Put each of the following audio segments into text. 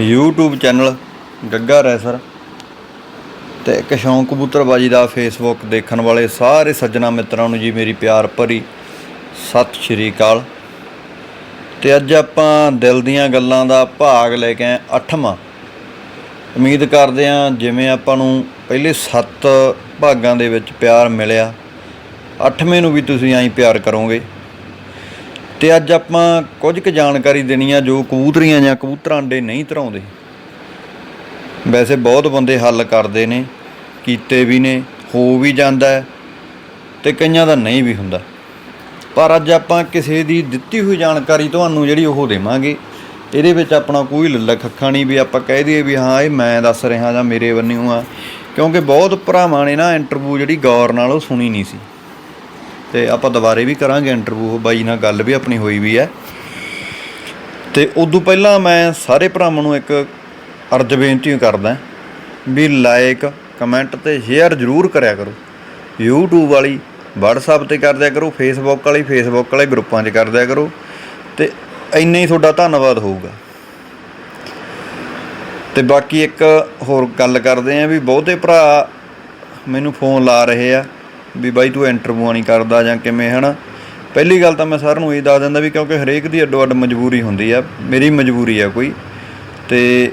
YouTube channel ਗੱਗਾ racer ਤੇ ਇੱਕ ਸ਼ੌਂਕ ਕਬੂਤਰਬਾਜੀ ਦਾ ਫੇਸਬੁੱਕ ਦੇਖਣ ਵਾਲੇ ਸਾਰੇ ਸੱਜਣਾ ਮਿੱਤਰਾਂ ਨੂੰ ਜੀ ਮੇਰੀ ਪਿਆਰ ਭਰੀ ਸਤਿ ਸ਼੍ਰੀ ਅਕਾਲ। ਤੇ ਅੱਜ ਆਪਾਂ ਦਿਲ ਦੀਆਂ ਗੱਲਾਂ ਦਾ ਭਾਗ ਲੈ ਕੇ ਆਏ ਅੱਠਵਾਂ। ਉਮੀਦ ਕਰਦੇ ਹਾਂ ਜਿਵੇਂ ਆਪਾਂ ਨੂੰ ਪਹਿਲੇ 7 ਭਾਗਾਂ ਦੇ ਵਿੱਚ ਪਿਆਰ ਮਿਲਿਆ, ਅੱਠਵੇਂ ਨੂੰ ਵੀ ਤੁਸੀਂ ਐਂ ਪਿਆਰ ਕਰੋਗੇ। ਤੇ ਅੱਜ ਆਪਾਂ ਕੁਝ ਕੁ ਜਾਣਕਾਰੀ ਦੇਣੀ ਆ ਜੋ ਕਬੂਤਰੀਆਂ ਜਾਂ ਕਬੂਤਰ ਅੰਡੇ ਨਹੀਂ ਧਰਾਉਂਦੇ। ਵੈਸੇ ਬਹੁਤ ਬੰਦੇ ਹੱਲ ਕਰਦੇ ਨੇ, ਕੀਤੇ ਵੀ ਨੇ, ਹੋ ਵੀ ਜਾਂਦਾ ਹੈ ਤੇ ਕਈਆਂ ਦਾ ਨਹੀਂ ਵੀ ਹੁੰਦਾ। ਪਰ ਅੱਜ ਆਪਾਂ ਕਿਸੇ ਦੀ ਦਿੱਤੀ ਹੋਈ ਜਾਣਕਾਰੀ ਤੁਹਾਨੂੰ ਜਿਹੜੀ ਉਹ ਦੇਵਾਂਗੇ। ਇਹਦੇ ਵਿੱਚ ਆਪਣਾ ਕੋਈ ਲੱਲਾ ਖੱਖਾ ਨਹੀਂ ਵੀ ਆਪਾਂ ਕਹਿ ਦਈਏ ਵੀ ਹਾਂ, ਇਹ ਮੈਂ ਦੱਸ ਰਿਹਾ ਜਾਂ ਮੇਰੇ ਬੰਨਿਓ ਆ। ਕਿਉਂਕਿ ਬਹੁਤ ਭਰਾਵਾਂ ਨੇ ਨਾ ਇੰਟਰਵਿਊ ਜਿਹੜੀ ਗੌਰ ਨਾਲ ਉਹ ਸੁਣੀ ਨਹੀਂ ਸੀ। ਤੇ ਆਪਾਂ ਦੁਬਾਰੇ ਵੀ ਕਰਾਂਗੇ ਇੰਟਰਵਿਊ ਬਾਈ ਨਾਲ ਗੱਲ ਵੀ ਆਪਣੀ ਹੋਈ ਵੀ ਹੈ। ਤੇ ਉਦੋਂ ਪਹਿਲਾਂ ਮੈਂ ਸਾਰੇ ਭਰਾਵਾਂ ਨੂੰ ਇੱਕ ਅਰਜ਼ ਬੇਨਤੀ ਕਰਦਾ ਵੀ ਲਾਈਕ ਕਮੈਂਟ ਤੇ ਸ਼ੇਅਰ ਜ਼ਰੂਰ ਕਰਿਆ ਕਰੋ। YouTube ਵਾਲੀ, WhatsApp ਤੇ ਕਰਦਿਆ ਕਰੋ, Facebook ਵਾਲੀ, Facebook ਵਾਲੇ ਗਰੁੱਪਾਂ 'ਚ ਕਰਦਿਆ ਕਰੋ ਤੇ ਇੰਨਾ ਹੀ ਤੁਹਾਡਾ ਧੰਨਵਾਦ ਹੋਊਗਾ। ਤੇ ਬਾਕੀ ਇੱਕ ਹੋਰ ਗੱਲ ਕਰਦੇ ਆਂ ਵੀ ਬਹੁਤੇ ਭਰਾ ਮੈਨੂੰ ਫੋਨ ਲਾ ਰਹੇ ਆ। ਵੀ ਬਾਈ ਤੂੰ ਇੰਟਰਵਿਊ ਨਹੀਂ ਕਰਦਾ ਜਾਂ ਕਿਵੇਂ, ਹਨਾ? ਪਹਿਲੀ ਗੱਲ ਤਾਂ ਮੈਂ ਸਾਰਿਆਂ ਨੂੰ ਇਹ ਦੱਸ ਦਿੰਦਾ ਵੀ ਕਿਉਂਕਿ ਹਰੇਕ ਦੀ ਅੱਡੋ ਅੱਡ ਮਜਬੂਰੀ ਹੁੰਦੀ ਆ, ਮੇਰੀ ਮਜਬੂਰੀ ਆ ਕੋਈ। ਤੇ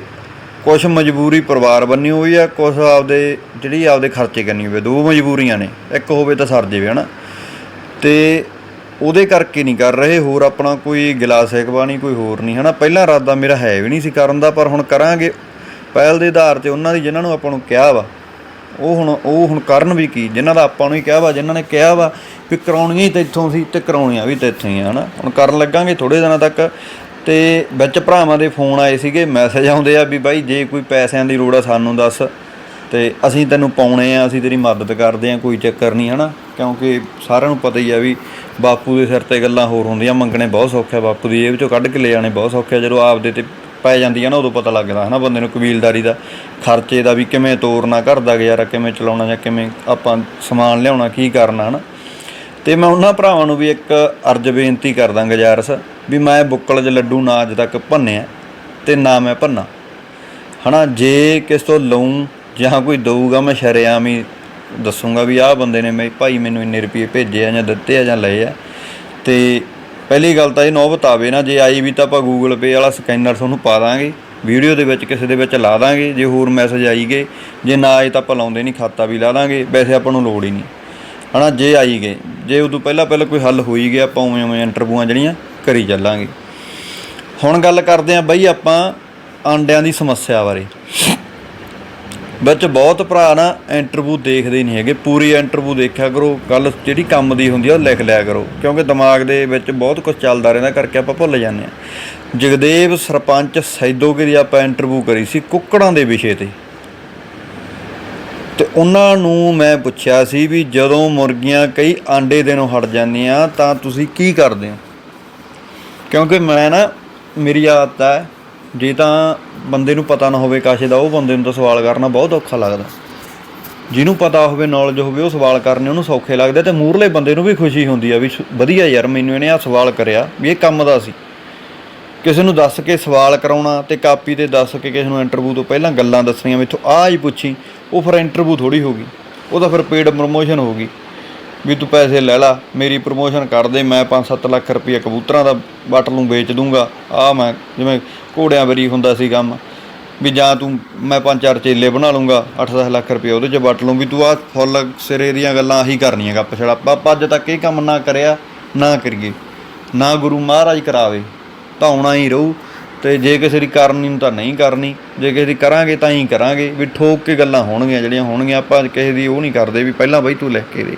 ਕੁਝ ਮਜਬੂਰੀ ਪਰਿਵਾਰ ਬੰਨੀ ਹੋਈ ਆ ਕੁਝ ਆਪਦੇ ਜਿਹੜੀ ਆਪਦੇ ਖਰਚੇ ਕਰਨੀ ਹੋਵੇ, ਦੋ ਮਜਬੂਰੀਆਂ ਨੇ, ਇੱਕ ਹੋਵੇ ਤਾਂ ਸਰ ਜਾਵੇ, ਹਨਾ? ਤੇ ਉਹਦੇ ਕਰਕੇ ਨਹੀਂ ਕਰ ਰਹੇ, ਹੋਰ ਆਪਣਾ ਕੋਈ ਗਿਲਾ ਸੇਕਵਾ ਨਹੀਂ, ਕੋਈ ਹੋਰ ਨਹੀਂ, ਹਨਾ? ਪਹਿਲਾਂ ਇਰਾਦਾ ਮੇਰਾ ਹੈ ਵੀ ਨਹੀਂ ਸੀ ਕਰਨ ਦਾ, ਪਰ ਹੁਣ ਕਰਾਂਗੇ। ਪਹਿਲ ਦੇ ਆਧਾਰ ਤੇ ਉਹਨਾਂ ਦੀ ਜਿਨ੍ਹਾਂ ਨੂੰ ਆਪਾਂ ਨੂੰ ਕਿਹਾ ਵਾ ਉਹ ਹੁਣ ਉਹ ਹੁਣ ਕਰਨ ਵੀ ਕੀ? ਜਿਨ੍ਹਾਂ ਦਾ ਆਪਾਂ ਨੂੰ ਹੀ ਕਿਹਾ ਵਾ, ਜਿਨ੍ਹਾਂ ਨੇ ਕਿਹਾ ਵਾ ਵੀ ਕਰਾਉਣੀਆਂ ਹੀ ਤੇ ਇੱਥੋਂ ਸੀ ਤੇ ਕਰਾਉਣੀਆਂ ਵੀ ਤੇ ਇੱਥੋਂ ਹੀ ਆ, ਹਨਾ? ਹੁਣ ਕਰਨ ਲੱਗਾਂਗੇ ਥੋੜੇ ਦਿਨਾਂ ਤੱਕ ਤੇ ਵਿੱਚ ਭਰਾਵਾਂ ਦੇ ਫੋਨ ਆਏ ਸੀਗੇ ਮੈਸੇਜ ਆਉਂਦੇ ਆ ਵੀ ਬਾਈ ਜੇ ਕੋਈ ਪੈਸਿਆਂ ਦੀ ਲੋੜ ਆ ਸਾਨੂੰ ਦੱਸ ਤੇ ਅਸੀਂ ਤੈਨੂੰ ਪਾਉਣੇ ਆ, ਅਸੀਂ ਤੇਰੀ ਮਦਦ ਕਰਦੇ ਆ, ਕੋਈ ਚੱਕਰ ਨਹੀਂ, ਹਨਾ? ਕਿਉਂਕਿ ਸਾਰਿਆਂ ਨੂੰ ਪਤਾ ਹੀ ਆ ਵੀ ਬਾਪੂ ਦੇ ਸਿਰ ਤੇ ਗੱਲਾਂ ਹੋਰ ਹੁੰਦੀਆਂ, ਮੰਗਣੇ ਬਹੁਤ ਸੌਖਾ ਬਾਪੂ ਦੀ, ਜੇਬ ਚੋਂ ਕੱਢ ਕੇ ਲੈ ਜਾਣੇ ਬਹੁਤ ਸੌਖਾ ਜਦੋਂ ਆਪਦੇ ਤੇ ਪੈ ਜਾਂਦੀ ਹੈ ਨਾ, ਉਦੋਂ ਪਤਾ ਲੱਗਦਾ ਹਨਾ ਬੰਦੇ ਨੂੰ ਕਬੀਲਦਾਰੀ ਦਾ ਖਰਚੇ ਦਾ ਵੀ ਕਿਵੇਂ ਤੋਰਨਾ, ਘਰ ਦਾ ਗੁਜ਼ਾਰਾ ਕਿਵੇਂ ਚਲਾਉਣਾ ਜਾਂ ਕਿਵੇਂ ਆਪਾਂ ਸਮਾਨ ਲਿਆਉਣਾ, ਕੀ ਕਰਨਾ ਹਨਾ। ਤੇ ਮੈਂ ਉਹਨਾਂ ਭਰਾਵਾਂ ਨੂੰ ਵੀ ਇੱਕ ਅਰਜ਼ ਬੇਨਤੀ ਕਰਦਾ ਗੁਜ਼ਾਰਸ ਵੀ ਮੈਂ ਬੁੱਕਲ 'ਚ ਲੱਡੂ ਨਾ ਅੱਜ ਤੱਕ ਭੰਨਿਆ ਤੇ ਨਾ ਮੈਂ ਭੰਨਾ। ਹਨਾ, ਜੇ ਕਿਸ ਤੋਂ ਲਊਂ ਜਾਂ ਕੋਈ ਦਊਗਾ, ਮੈਂ ਸ਼ਰੇਆਮ ਹੀ ਦੱਸੂਗਾ ਵੀ ਆਹ ਬੰਦੇ ਨੇ ਮੇਰੇ ਭਾਈ ਮੈਨੂੰ ਇੰਨੇ ਰੁਪਏ ਭੇਜੇ ਆ ਜਾਂ ਦਿੱਤੇ ਆ ਜਾਂ ਲਏ ਆ ਤੇ ਪਹਿਲੀ ਗੱਲ ਤਾਂ ਇਹ ਨੌਬਤ ਆਵੇ ਨਾ, ਜੇ ਆਈ ਵੀ ਤਾਂ ਆਪਾਂ ਗੂਗਲ ਪੇ ਵਾਲਾ ਸਕੈਨਰ ਤੁਹਾਨੂੰ ਪਾ ਦਾਂਗੇ, ਵੀਡੀਓ ਦੇ ਵਿੱਚ ਕਿਸੇ ਦੇ ਵਿੱਚ ਲਾ ਦਾਂਗੇ, ਜੇ ਹੋਰ ਮੈਸੇਜ ਆਈ ਗਏ, ਜੇ ਨਾ ਆਏ ਤਾਂ ਆਪਾਂ ਲਾਉਂਦੇ ਨਹੀਂ, ਖਾਤਾ ਵੀ ਲਾ ਦਾਂਗੇ, ਵੈਸੇ ਆਪਾਂ ਨੂੰ ਲੋੜ ਹੀ ਨਹੀਂ। ਹਨਾ, ਜੇ ਆਈ ਗਏ, ਜੇ ਉਦੋਂ ਪਹਿਲਾਂ ਪਹਿਲਾਂ ਕੋਈ ਹੱਲ ਹੋਈ ਗਿਆ, ਆਪਾਂ ਉਵੇਂ ਉਵੇਂ ਇੰਟਰਵਿਊਆਂ ਜਿਹੜੀਆਂ ਕਰੀ ਚੱਲਾਂਗੇ। ਹੁਣ ਗੱਲ ਕਰਦੇ ਆਂ ਬਈ ਆਪਾਂ ਆਂਡਿਆਂ ਦੀ ਸਮੱਸਿਆ ਬਾਰੇ। ਵਿੱਚ ਬਹੁਤ ਭਰਾ ਨਾ ਇੰਟਰਵਿਊ ਦੇਖਦੇ ਨਹੀਂ ਹੈਗੇ। ਪੂਰੀ ਇੰਟਰਵਿਊ ਦੇਖਿਆ ਕਰੋ, ਗੱਲ ਜਿਹੜੀ ਕੰਮ ਦੀ ਹੁੰਦੀ ਆ ਉਹ ਲਿਖ ਲਿਆ ਕਰੋ। ਕਿਉਂਕਿ ਦਿਮਾਗ ਦੇ ਵਿੱਚ ਬਹੁਤ ਕੁਝ ਚੱਲਦਾ ਰਹਿੰਦਾ, ਕਰਕੇ ਆਪਾਂ ਭੁੱਲ ਜਾਂਦੇ ਆ ਜਗਦੇਵ ਸਰਪੰਚ ਸੈਦੋਗੇ ਦੀ ਆਪਾਂ ਇੰਟਰਵਿਊ ਕਰੀ ਸੀ ਕੁੱਕੜਾਂ ਦੇ ਵਿਸ਼ੇ ਤੇ। ਤੇ ਉਹਨਾਂ ਨੂੰ ਮੈਂ ਪੁੱਛਿਆ ਸੀ ਵੀ ਜਦੋਂ ਮੁਰਗੀਆਂ ਕਈ ਆਂਡੇ ਦੇਣੋਂ ਹਟ ਜਾਂਦੀਆਂ, ਤਾਂ ਤੁਸੀਂ ਕੀ ਕਰਦੇ ਹੋ? ਕਿਉਂਕਿ ਮੈਂ ਨਾ, ਮੇਰੀ ਆਦਤ ਹੈ ਜੇ ਤਾਂ ਬੰਦੇ ਨੂੰ ਪਤਾ ਨਾ ਹੋਵੇ ਕਾਸ਼ੇ ਦਾ, ਉਹ ਬੰਦੇ ਨੂੰ ਤਾਂ ਸਵਾਲ ਕਰਨਾ ਬਹੁਤ ਔਖਾ ਲੱਗਦਾ। ਜਿਹਨੂੰ ਪਤਾ ਹੋਵੇ ਨੌਲੇਜ ਹੋਵੇ, ਉਹ ਸਵਾਲ ਕਰਨੇ ਉਹਨੂੰ ਸੌਖੇ ਲੱਗਦੇ ਤੇ ਮੂਰਲੇ ਬੰਦੇ ਨੂੰ ਵੀ ਖੁਸ਼ੀ ਹੁੰਦੀ ਆ ਵੀ ਵਧੀਆ ਯਾਰ, ਮੈਨੂੰ ਇਹਨੇ ਆ ਸਵਾਲ ਕਰਿਆ ਵੀ ਇਹ ਕੰਮ ਦਾ ਸੀ। ਕਿਸੇ ਨੂੰ ਦੱਸ ਕੇ ਸਵਾਲ ਕਰਾਉਣਾ ਤੇ ਕਾਪੀ ਤੇ ਦੱਸ ਕੇ ਕਿਸੇ ਨੂੰ ਇੰਟਰਵਿਊ ਤੋਂ ਪਹਿਲਾਂ ਗੱਲਾਂ ਦੱਸਣੀਆਂ ਮੈਥੋਂ ਆਹ ਹੀ ਪੁੱਛੀ, ਉਹ ਫਿਰ ਇੰਟਰਵਿਊ ਥੋੜੀ ਹੋਗੀ ਉਹ ਤਾਂ ਫਿਰ ਪੇਡ ਪ੍ਰਮੋਸ਼ਨ ਹੋਗੀ ਵੀ ਤੂੰ ਪੈਸੇ ਲੈ ਲਾ, ਮੇਰੀ ਪ੍ਰਮੋਸ਼ਨ ਕਰ ਦੇ, ਮੈਂ 5-7 ਲੱਖ ਰੁਪਏ ਕਬੂਤਰਾਂ ਦਾ ਬਟਲ ਨੂੰ ਵੇਚ ਦੂੰਗਾ। ਆ ਮੈਂ ਜਿਵੇਂ ਘੋੜਿਆਂ ਵਰੀ ਹੁੰਦਾ ਸੀ ਕੰਮ। ਵੀ ਜਾਂ ਤੂੰ ਮੈਂ ਪੰਜ ਚਾਰ ਚੇਲੇ ਬਣਾ ਲੂੰਗਾ 8-10 ਲੱਖ ਰੁਪਏ ਉਹਦੇ 'ਚ ਵਟ ਲੂੰ, ਵੀ ਤੂੰ ਆ ਫੁੱਲ ਸਿਰੇ ਦੀਆਂ ਗੱਲਾਂ ਆਹੀ ਕਰਨੀਆਂ, ਗੱਪ ਛੜਾ ਆਪਾਂ ਅੱਜ ਤੱਕ ਇਹ ਕੰਮ ਨਾ ਕਰਿਆ, ਨਾ ਕਰੀਏ। ਨਾ ਗੁਰੂ ਮਹਾਰਾਜ ਕਰਾਵੇ, ਤਾਂ ਆਉਣਾ ਹੀ ਰਹੂ। ਤੇ ਜੇ ਕਿਸੇ ਦੀ ਕਰਨੀ ਨੂੰ ਤਾਂ ਨਹੀਂ ਕਰਨੀ, ਜੇ ਕਿਸੇ ਦੀ ਕਰਾਂਗੇ ਤਾਂ ਹੀ ਕਰਾਂਗੇ। ਵੀ ਠੋਕ ਕੇ ਗੱਲਾਂ ਹੋਣਗੀਆਂ, ਜਿਹੜੀਆਂ ਹੋਣਗੀਆਂ, ਆਪਾਂ ਕਿਸੇ ਦੀ ਉਹ ਨਹੀਂ ਕਰਦੇ, ਵੀ ਪਹਿਲਾਂ ਬਈ ਤੂੰ ਲਿਖ ਕੇ ਦੇ।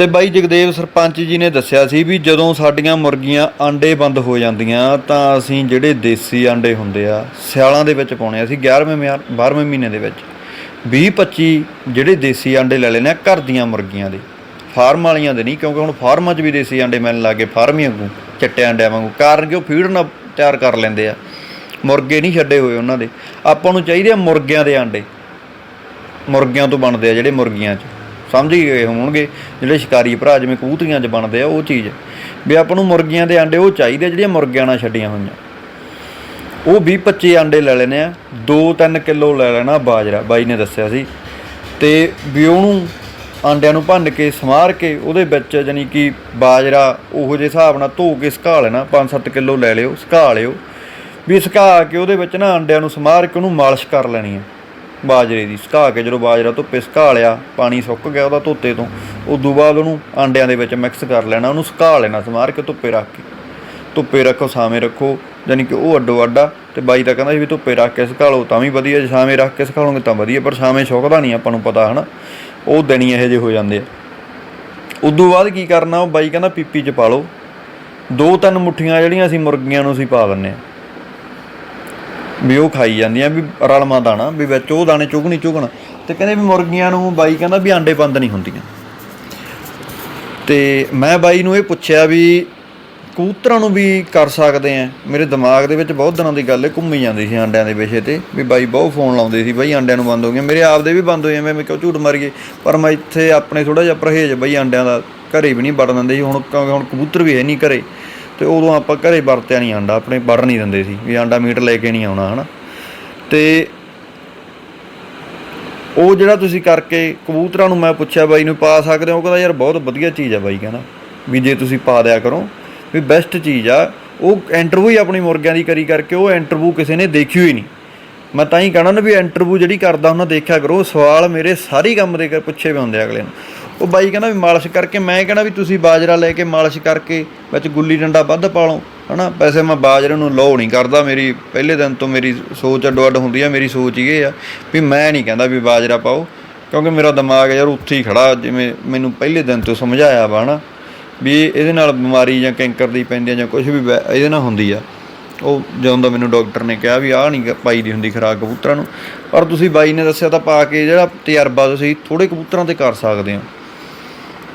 ਤੇ ਬਾਈ ਜਗਦੇਵ ਸਰਪੰਚ ਜੀ ਨੇ ਦੱਸਿਆ ਸੀ ਵੀ ਜਦੋਂ ਸਾਡੀਆਂ ਮੁਰਗੀਆਂ ਆਂਡੇ ਬੰਦ ਹੋ ਜਾਂਦੀਆਂ ਤਾਂ ਅਸੀਂ ਜਿਹੜੇ ਦੇਸੀ ਆਂਡੇ ਹੁੰਦੇ ਆ, ਸਿਆਲਾਂ ਦੇ ਵਿੱਚ ਪਾਉਣੇ ਅਸੀਂ 11ਵੇਂ ਮਿਆ- 12ਵੇਂ ਮਹੀਨੇ ਦੇ ਵਿੱਚ 20 25 ਜਿਹੜੇ ਦੇਸੀ ਆਂਡੇ ਲੈ ਲੈਣੇ ਆ ਘਰ ਦੀਆਂ ਮੁਰਗੀਆਂ ਦੇ। ਫਾਰਮ ਵਾਲੀਆਂ ਦੇ ਨਹੀਂ, ਕਿਉਂਕਿ ਹੁਣ ਫਾਰਮਾਂ 'ਚ ਵੀ ਦੇਸੀ ਆਂਡੇ ਮਿਲਣ ਲੱਗੇ ਫਾਰਮੀ ਵਾਂਗੂ, ਚਿੱਟੇ ਆਂਡਿਆਂ ਵਾਂਗੂ, ਕਾਰਨ ਕਿ ਉਹ ਫੀਡ ਨਾ ਤਿਆਰ ਕਰ ਲੈਂਦੇ ਆ। ਮੁਰਗੇ ਨਹੀਂ ਛੱਡੇ ਹੋਏ ਉਹਨਾਂ ਦੇ। ਆਪਾਂ ਨੂੰ ਚਾਹੀਦੇ ਆ ਮੁਰਗਿਆਂ ਦੇ ਆਂਡੇ। ਮੁਰਗਿਆਂ ਤੋਂ ਬਣਦੇ ਆ ਜਿਹੜੇ ਮੁਰਗੀਆਂ 'ਚ। ਸਮਝ ਹੀ ਗਏ ਹੋਣਗੇ, ਜਿਹੜੇ ਸ਼ਿਕਾਰੀ ਭਰਾ ਜਿਵੇਂ ਕਬੂਤਰੀਆਂ 'ਚ ਬਣਦੇ ਆ, ਉਹ ਚੀਜ਼। ਵੀ ਆਪਾਂ ਨੂੰ ਮੁਰਗੀਆਂ ਦੇ ਆਂਡੇ ਉਹ ਚਾਹੀਦੇ ਆ ਜਿਹੜੀਆਂ ਮੁਰਗਿਆਂ ਨਾਲ ਛੱਡੀਆਂ ਹੋਈਆਂ। ਉਹ 20 25 ਆਂਡੇ ਲੈ ਲੈਣੇ ਆ 2-3 ਕਿਲੋ ਲੈ ਲੈਣਾ ਬਾਜਰਾ, ਬਾਈ ਨੇ ਦੱਸਿਆ ਸੀ। ਤੇ ਵੀ ਉਹਨੂੰ ਆਂਡਿਆਂ ਨੂੰ ਭੰਨ ਕੇ, ਸਮਾਰ ਕੇ, ਉਹਦੇ ਵਿੱਚ ਜਾਨੀ ਕਿ ਬਾਜਰਾ ਉਹੋ ਜਿਹੇ ਹਿਸਾਬ ਨਾਲ ਧੋ ਕੇ ਸੁਕਾ ਲੈਣਾ 5-7 ਕਿਲੋ ਲੈ ਲਿਓ, ਸੁਕਾ ਲਿਓ। ਵੀ ਸੁਕਾ ਕੇ ਉਹਦੇ ਵਿੱਚ ਨਾ ਆਂਡਿਆਂ ਨੂੰ ਸਮਾਰ ਕੇ ਉਹਨੂੰ ਮਾਲਿਸ਼ ਕਰ ਲੈਣੀ ਹੈ ਬਾਜਰੇ ਦੀ ਸੁਕਾ ਕੇ ਜਦੋਂ ਬਾਜਰਾ ਧੁੱਪੇ ਸੁਕਾ ਲਿਆ, ਪਾਣੀ ਸੁੱਕ ਗਿਆ ਉਹਦਾ ਧੋਤੇ ਤੋਂ, ਉਦੋਂ ਬਾਅਦ ਉਹਨੂੰ ਆਂਡਿਆਂ ਦੇ ਵਿੱਚ ਮਿਕਸ ਕਰ ਲੈਣਾ, ਉਹਨੂੰ ਸੁਕਾ ਲੈਣਾ, ਸਮਾਰ ਕੇ ਧੁੱਪੇ ਰੱਖ ਕੇ। ਧੁੱਪੇ ਰੱਖੋ ਸਾਵੇਂ ਰੱਖੋ ਯਾਨੀ ਕਿ ਉਹ ਅੱਡੋ ਅੱਡਾ ਤੇ ਬਾਈ ਤਾਂ ਕਹਿੰਦਾ ਸੀ ਵੀ ਧੁੱਪੇ ਰੱਖ ਕੇ ਸੁਕਾ ਲਓ, ਤਾਂ ਵੀ ਵਧੀਆ, ਜੇ ਛਾਵੇਂ ਰੱਖ ਕੇ ਸੁਕਾ ਲਓਗੇ ਤਾਂ ਵਧੀਆ, ਪਰ ਛਾਵੇਂ ਸੁੱਕਦਾ ਨਹੀਂ, ਆਪਾਂ ਨੂੰ ਪਤਾ ਹਨਾ। ਉਹ ਦਿਨੀ ਇਹੋ ਜਿਹੇ ਹੋ ਜਾਂਦੇ ਆ। ਉਦੋਂ ਬਾਅਦ ਕੀ ਕਰਨਾ, ਉਹ ਬਾਈ ਕਹਿੰਦਾ ਪੀਪੀ ਚ ਪਾ ਲਓ। ਦੋ ਤਿੰਨ ਮੁੱਠੀਆਂ ਜਿਹੜੀਆਂ ਅਸੀਂ ਮੁਰਗੀਆਂ ਨੂੰ ਅਸੀਂ ਪਾ ਦਿੰਨੇ ਆ। ਵੀ ਉਹ ਖਾਈ ਜਾਂਦੀਆਂ ਵੀ ਰਲਮਾ ਦਾਣਾ, ਵੀ ਵਿੱਚ ਉਹ ਦਾਣੇ ਚੁਗਣੀ ਚੁਗਣ। ਤੇ ਕਹਿੰਦੇ ਵੀ ਮੁਰਗੀਆਂ ਨੂੰ ਬਾਈ ਕਹਿੰਦਾ ਵੀ ਆਂਡੇ ਬੰਦ ਨਹੀਂ ਹੁੰਦੀਆਂ। ਤੇ ਮੈਂ ਬਾਈ ਨੂੰ ਇਹ ਪੁੱਛਿਆ ਵੀ ਕਬੂਤਰਾਂ ਨੂੰ ਵੀ ਕਰ ਸਕਦੇ ਆ? ਮੇਰੇ ਦਿਮਾਗ ਦੇ ਵਿੱਚ ਬਹੁਤ ਦਿਨਾਂ ਦੀ ਗੱਲ ਹੈ, ਘੁੰਮੀ ਜਾਂਦੀ ਸੀ ਆਂਡਿਆਂ ਦੇ ਵਿਸ਼ੇ ਤੇ। ਵੀ ਬਾਈ ਬਹੁਤ ਫੋਨ ਲਾਉਂਦੇ ਸੀ, ਬਾਈ ਆਂਡਿਆਂ ਨੂੰ ਬੰਦ ਹੋ ਗਏ ਮੇਰੇ ਆਪ ਦੇ ਵੀ ਬੰਦ ਹੋਏ ਮੈਂ ਮੈਂ ਕਿਉਂ ਝੂਠ ਮਾਰੀਏ ਪਰ ਮੈਂ ਇੱਥੇ ਆਪਣੇ ਥੋੜਾ ਜਿਹਾ ਪਰਹੇਜ ਬਾਈ ਆਂਡਿਆਂ ਦਾ ਘਰੇ ਵੀ ਨਹੀਂ ਵੜਨ ਦਿੰਦੇ ਸੀ। ਹੁਣ ਕਿਉਂਕਿ ਹੁਣ ਕਬੂਤਰ ਵੀ ਹੈ ਨਹੀਂ ਘਰੇ। ਤੇ ਉਦੋਂ ਆਪਾਂ ਘਰੇ ਵਰਤਿਆ ਨਹੀਂ ਆਂਡਾ, ਆਪਣੇ ਵੜ ਨਹੀਂ ਦਿੰਦੇ ਸੀ, ਵੀ ਆਂਡਾ ਮੀਟ ਲੈ ਕੇ ਨਹੀਂ ਆਉਣਾ, ਹਨਾ। ਤੇ ਉਹ ਜਿਹੜਾ ਤੁਸੀਂ ਕਰਕੇ ਕਬੂਤਰਾਂ ਨੂੰ ਮੈਂ ਪੁੱਛਿਆ ਬਾਈ ਨੂੰ, ਪਾ ਸਕਦੇ ਹੋ? ਉਹ ਕਹਿੰਦਾ, ਯਾਰ, ਬਹੁਤ ਵਧੀਆ ਚੀਜ਼ ਆ ਬਾਈ, ਕਹਿੰਦਾ, ਵੀ ਜੇ ਤੁਸੀਂ ਪਾ ਦਿਆ ਕਰੋ, ਵੀ ਬੈਸਟ ਚੀਜ਼ ਆ। ਉਹ ਇੰਟਰਵਿਊ ਹੀ ਆਪਣੀ ਮੁਰਗਿਆਂ ਦੀ ਕਰੀ ਕਰਕੇ, ਉਹ ਇੰਟਰਵਿਊ ਕਿਸੇ ਨੇ ਦੇਖੀ ਹੀ ਨਹੀਂ। ਮੈਂ ਤਾਂ ਹੀ ਕਹਣਾ ਨਾ ਵੀ ਇੰਟਰਵਿਊ ਜਿਹੜੀ ਕਰਦਾ ਉਹਨਾਂ ਦੇਖਿਆ ਕਰੋ, ਸਵਾਲ ਮੇਰੇ ਸਾਰੇ ਕੰਮ ਦੇ ਪੁੱਛੇ ਵੀ ਹੁੰਦੇ ਆ ਅਗਲੇ ਨੂੰ। ਉਹ ਬਾਈ ਕਹਿੰਦਾ ਵੀ ਮਾਲਿਸ਼ ਕਰਕੇ, ਮੈਂ ਕਹਿੰਦਾ ਵੀ ਤੁਸੀਂ ਬਾਜਰਾ ਲੈ ਕੇ ਮਾਲਿਸ਼ ਕਰਕੇ ਵਿੱਚ ਗੁੱਲੀ ਡੰਡਾ ਵੱਧ ਪਾ ਲਓ ਹਨਾ? ਵੈਸੇ ਮੈਂ ਬਾਜਰੇ ਨੂੰ ਲੋ ਨਹੀਂ ਕਰਦਾ, ਮੇਰੀ ਪਹਿਲੇ ਦਿਨ ਤੋਂ ਮੇਰੀ ਸੋਚ ਅੱਡੋ ਅੱਡ ਹੁੰਦੀ ਆ, ਮੇਰੀ ਸੋਚ ਇਹ ਆ ਵੀ ਮੈਂ ਨਹੀਂ ਕਹਿੰਦਾ ਵੀ ਬਾਜਰਾ ਪਾਓ, ਕਿਉਂਕਿ ਮੇਰਾ ਦਿਮਾਗ ਯਾਰ ਉੱਥੇ ਹੀ ਖੜਾ, ਜਿਵੇਂ ਮੈਨੂੰ ਪਹਿਲੇ ਦਿਨ ਤੋਂ ਸਮਝਾਇਆ ਵਾ, ਹਨਾ? ਵੀ ਇਹਦੇ ਨਾਲ ਬਿਮਾਰੀ ਜਾਂ ਕੈਂਕਰ ਦੀ ਪੈਂਦੀ ਆ ਜਾਂ ਕੁਝ ਵੀ ਵੈ- ਇਹਦੇ ਨਾਲ ਹੁੰਦੀ ਆ। ਉਹ ਜਦੋਂ ਦਾ ਮੈਨੂੰ ਡਾਕਟਰ ਨੇ ਕਿਹਾ ਵੀ ਆਹ ਨਹੀਂ ਪਾਈ ਦੀ ਹੁੰਦੀ ਖੁਰਾਕ ਕਬੂਤਰਾਂ ਨੂੰ, ਪਰ ਤੁਸੀਂ ਬਾਈ ਨੇ ਦੱਸਿਆ ਤਾਂ ਪਾ ਕੇ ਜਿਹੜਾ ਤਜਰਬਾ ਤੁਸੀਂ ਥੋੜੇ ਕਬੂਤਰਾਂ ਤੇ ਕਰ ਸਕਦੇ ਹੋ।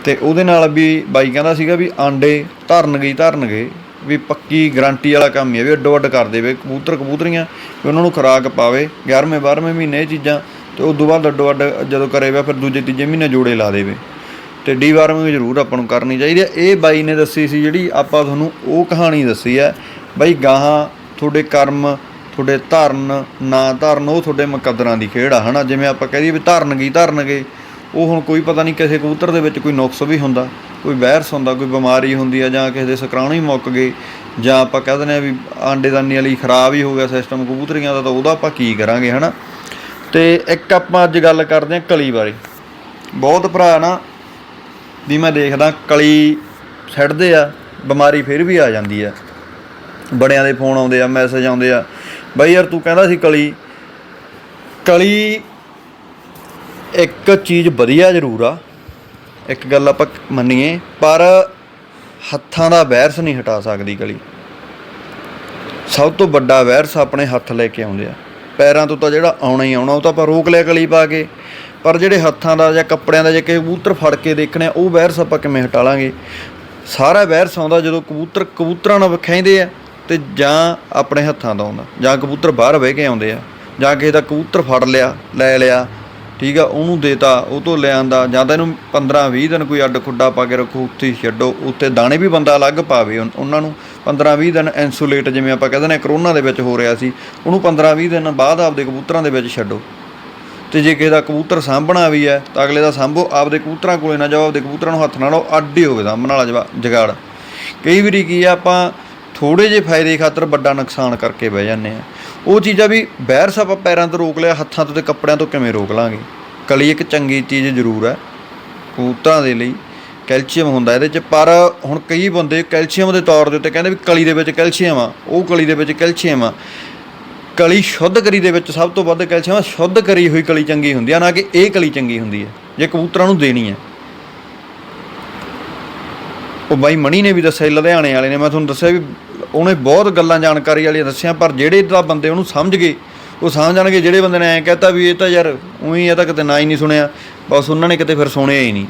ਤੇ ਉਹਦੇ ਨਾਲ ਵੀ ਬਾਈ ਕਹਿੰਦਾ ਸੀਗਾ ਵੀ ਆਂਡੇ ਧਰਨਗੇ ਹੀ ਧਰਨਗੇ, ਵੀ ਪੱਕੀ ਗਾਰੰਟੀ ਵਾਲਾ ਕੰਮ ਹੀ ਹੈ ਵੀ ਅੱਡੋ ਅੱਡ ਕਰ ਦੇਵੇ, ਕਬੂਤਰ ਕਬੂਤਰੀਆਂ, ਵੀ ਉਹਨਾਂ ਨੂੰ ਖੁਰਾਕ ਪਾਵੇ 11ਵੇਂ 12ਵੇਂ ਮਹੀਨੇ ਇਹ ਚੀਜ਼ਾਂ, ਤੇ ਉਸ ਤੋਂ ਬਾਅਦ ਅੱਡੋ ਅੱਡ ਜਦੋਂ ਕਰੇਗਾ ਫਿਰ ਦੂਜੇ ਤੀਜੇ ਮਹੀਨੇ ਜੋੜੇ ਲਾ ਦੇਵੇ। ਤੇ ਡੀ ਵਾਰਮਿੰਗ ਜ਼ਰੂਰ ਆਪਾਂ ਨੂੰ ਕਰਨੀ ਚਾਹੀਦੀ ਹੈ ਇਹ ਬਾਈ ਨੇ ਦੱਸੀ ਸੀ ਜਿਹੜੀ ਆਪਾਂ ਤੁਹਾਨੂੰ ਉਹ ਕਹਾਣੀ ਦੱਸੀ ਹੈ ਬਾਈ ਗਾਹਾਂ ਤੁਹਾਡੇ ਕਰਮ, ਤੁਹਾਡੇ ਧਰਨ, ਨਾ ਧਰਨ, ਉਹ ਤੁਹਾਡੇ ਮੁਕੱਦਰਾਂ ਦੀ ਖੇਡ ਆ, ਹਨਾ? ਜਿਵੇਂ ਆਪਾਂ ਕਹਿ ਦਈਏ ਵੀ ਧਰਨਗੇ ਹੀ ਧਰਨਗੇ ਉਹ ਹੁਣ ਕੋਈ ਪਤਾ ਨਹੀਂ ਕਿਸੇ ਕਬੂਤਰ ਦੇ ਵਿੱਚ ਕੋਈ ਨੁਕਸ ਵੀ ਹੁੰਦਾ, ਕੋਈ ਵਾਇਰਸ ਹੁੰਦਾ, ਕੋਈ ਬਿਮਾਰੀ ਹੁੰਦੀ ਆ ਜਾਂ ਕਿਸੇ ਦੇ ਸ਼ੁਕਰਾਣੂ ਹੀ ਮੁੱਕ ਗਏ, ਜਾਂ ਆਪਾਂ ਕਹਿ ਦਿੰਦੇ ਆ ਵੀ ਆਂਡੇਦਾਨੀ ਵਾਲੀ ਖਰਾਬ ਹੀ ਹੋ ਗਿਆ ਸਿਸਟਮ ਕਬੂਤਰੀਆਂ ਦਾ, ਤਾਂ ਉਹਦਾ ਆਪਾਂ ਕੀ ਕਰਾਂਗੇ, ਹਨਾ? ਤੇ ਇੱਕ ਆਪਾਂ ਅੱਜ ਗੱਲ ਕਰਦੇ ਹਾਂ ਕਲੀ ਬਾਰੇ। ਬਹੁਤ ਭਰਾ ਨਾ, ਵੀ ਮੈਂ ਦੇਖਦਾ ਕਲੀ ਛੱਡਦੇ ਆ, ਬਿਮਾਰੀ ਫਿਰ ਵੀ ਆ ਜਾਂਦੀ ਆ। ਬੜਿਆਂ ਦੇ ਫੋਨ ਆਉਂਦੇ ਆ ਮੈਸੇਜ ਆਉਂਦੇ ਆ, ਬਾਈ ਯਾਰ ਤੂੰ ਕਹਿੰਦਾ ਸੀ ਕਲੀ ਕਲੀ ਇੱਕ ਚੀਜ਼ ਵਧੀਆ ਜ਼ਰੂਰ ਆ। ਇੱਕ ਗੱਲ ਆਪਾਂ ਮੰਨੀਏ, ਪਰ ਹੱਥਾਂ ਦਾ ਵਾਇਰਸ ਨਹੀਂ ਹਟਾ ਸਕਦੀ ਗਲੀ। ਸਭ ਤੋਂ ਵੱਡਾ ਵਾਇਰਸ ਆਪਣੇ ਹੱਥ ਲੈ ਕੇ ਆਉਂਦੇ ਆ। ਪੈਰਾਂ ਤੋਂ ਤਾਂ ਜਿਹੜਾ ਆਉਣਾ ਹੀ ਆਉਣਾ, ਉਹ ਤਾਂ ਆਪਾਂ ਰੋਕ ਲਿਆ ਗਲੀ ਪਾ ਕੇ। ਪਰ ਜਿਹੜੇ ਹੱਥਾਂ ਦਾ ਜਾਂ ਕੱਪੜਿਆਂ ਦਾ ਜੇ ਕਿ ਕਬੂਤਰ ਫੜ ਕੇ ਦੇਖਣੇ ਆ, ਉਹ ਵਾਇਰਸ ਆਪਾਂ ਕਿਵੇਂ ਹਟਾ ਲਾਂਗੇ? ਸਾਰਾ ਵਾਇਰਸ ਆਉਂਦਾ ਜਦੋਂ ਕਬੂਤਰ ਕਬੂਤਰਾਂ ਨਾਲ ਖੈਂਦੇ ਆ ਤੇ ਜਾਂ ਆਪਣੇ ਹੱਥਾਂ ਦਾ ਆਉਂਦਾ, ਜਾਂ ਕਬੂਤਰ ਬਾਹਰ ਵਹਿ ਕੇ ਆਉਂਦੇ ਆ, ਜਾਂ ਕਿਸੇ ਦਾ ਕਬੂਤਰ ਫੜ ਲਿਆ, ਲੈ ਲਿਆ ਠੀਕ ਆ, ਉਹਨੂੰ ਦੇਤਾ ਉਹ ਤੋਂ ਲੈ ਜਾਂ ਤਾਂ ਇਹਨੂੰ 15 20 ਦਿਨ ਕੋਈ ਅੱਡ ਖੁੱਡਾ ਪਾ ਕੇ ਰੱਖੋ, ਉੱਥੇ ਛੱਡੋ ਉੱਤੇ ਦਾਣੇ ਵੀ ਬੰਦਾ ਅਲੱਗ ਪਾਵੇ ਉਹਨਾਂ ਨੂੰ 15 20 ਦਿਨ ਇਨਸੂਲੇਟ ਜਿਵੇਂ ਆਪਾਂ ਕਹਿੰਦੇ ਨੇ, ਕਰੋਨਾ ਦੇ ਵਿੱਚ ਹੋ ਰਿਹਾ ਸੀ, ਉਹਨੂੰ 15 20 ਦਿਨ ਬਾਅਦ ਆਪਦੇ ਕਬੂਤਰਾਂ ਦੇ ਵਿੱਚ ਛੱਡੋ। ਤੇ ਜੇ ਕਿਸੇ ਦਾ ਕਬੂਤਰ ਸਾਂਭਣਾ ਵੀ ਹੈ, ਤਾਂ ਅਗਲੇ ਦਾ ਸਾਂਭੋ, ਆਪਦੇ ਕਬੂਤਰਾਂ ਕੋਲੇ ਨਾ ਜਾਓ, ਆਪਦੇ ਕਬੂਤਰਾਂ ਨੂੰ ਹੱਥ ਨਾਲ ਲਾਓ, ਅੱਡ ਹੀ ਹੋਵੇ ਸਾਂਭਣ ਵਾਲਾ ਜਵਾ- ਜਗਾੜ। ਕਈ ਵਾਰੀ ਕੀ ਆ, ਆਪਾਂ ਥੋੜੇ ਜਿਹੇ ਫਾਇਦੇ ਖਾਤਰ ਵੱਡਾ ਨੁਕਸਾਨ ਕਰਕੇ ਬਹਿ ਜਾਂਦੇ ਆ। ਉਹ ਚੀਜ਼ਾਂ ਵੀ ਵਾਇਰਸ ਆਪਾਂ ਪੈਰਾਂ ਤੋਂ ਰੋਕ ਲਿਆ, ਹੱਥਾਂ ਤੋਂ ਤੇ ਕੱਪੜਿਆਂ ਤੋਂ ਕਿਵੇਂ ਰੋਕ ਲਾਂਗੇ? ਕਲੀ ਇੱਕ ਚੰਗੀ ਚੀਜ਼ ਜ਼ਰੂਰ ਹੈ, ਕਬੂਤਰਾਂ ਦੇ ਲਈ ਕੈਲਸ਼ੀਅਮ ਹੁੰਦਾ ਇਹਦੇ ਚ, ਪਰ ਹੁਣ ਕਈ ਬੰਦੇ ਕੈਲਸ਼ੀਅਮ ਦੇ ਤੌਰ ਦੇ ਉੱਤੇ ਕਹਿੰਦੇ ਵੀ ਕਲੀ ਦੇ ਵਿੱਚ ਕੈਲਸ਼ੀਅਮ ਆ, ਉਹ ਕਲੀ ਦੇ ਵਿੱਚ ਕੈਲਸ਼ੀਅਮ ਆ। ਕਲੀ ਸ਼ੁੱਧ ਕਰੀ ਦੇ ਵਿੱਚ ਸਭ ਤੋਂ ਵੱਧ ਕੈਲਸ਼ੀਅਮ ਆ, ਸ਼ੁੱਧ ਕਰੀ ਹੋਈ ਕਲੀ ਚੰਗੀ ਹੁੰਦੀ ਆ, ਨਾ ਕਿ ਇਹ ਕਲੀ ਚੰਗੀ ਹੁੰਦੀ ਹੈ ਜੇ ਕਬੂਤਰਾਂ ਨੂੰ ਦੇਣੀ ਹੈ ਉਹ ਬਾਈ ਮਣੀ ਨੇ ਵੀ ਦੱਸਿਆ ਲੁਧਿਆਣੇ ਵਾਲੇ ਨੇ, ਮੈਂ ਤੁਹਾਨੂੰ ਦੱਸਿਆ ਵੀ ਉਹਨੇ ਬਹੁਤ ਗੱਲਾਂ ਜਾਣਕਾਰੀ ਵਾਲੀਆਂ ਦੱਸੀਆਂ, ਪਰ ਜਿਹੜੇ ਤਾਂ ਬੰਦੇ ਉਹਨੂੰ ਸਮਝ ਗਏ, ਉਹ ਸਮਝ ਜਾਣਗੇ, ਜਿਹੜੇ ਬੰਦੇ ਨੇ ਐਂ ਕਹਤਾ ਵੀ ਇਹ ਤਾਂ ਯਾਰ ਉਹੀ ਇਹ ਤਾਂ ਕਿਤੇ ਨਾ ਹੀ ਨਹੀਂ ਸੁਣਿਆ, ਬਸ ਉਹਨਾਂ ਨੇ ਕਿਤੇ ਫਿਰ ਸੁਣਿਆ ਹੀ ਨਹੀਂ।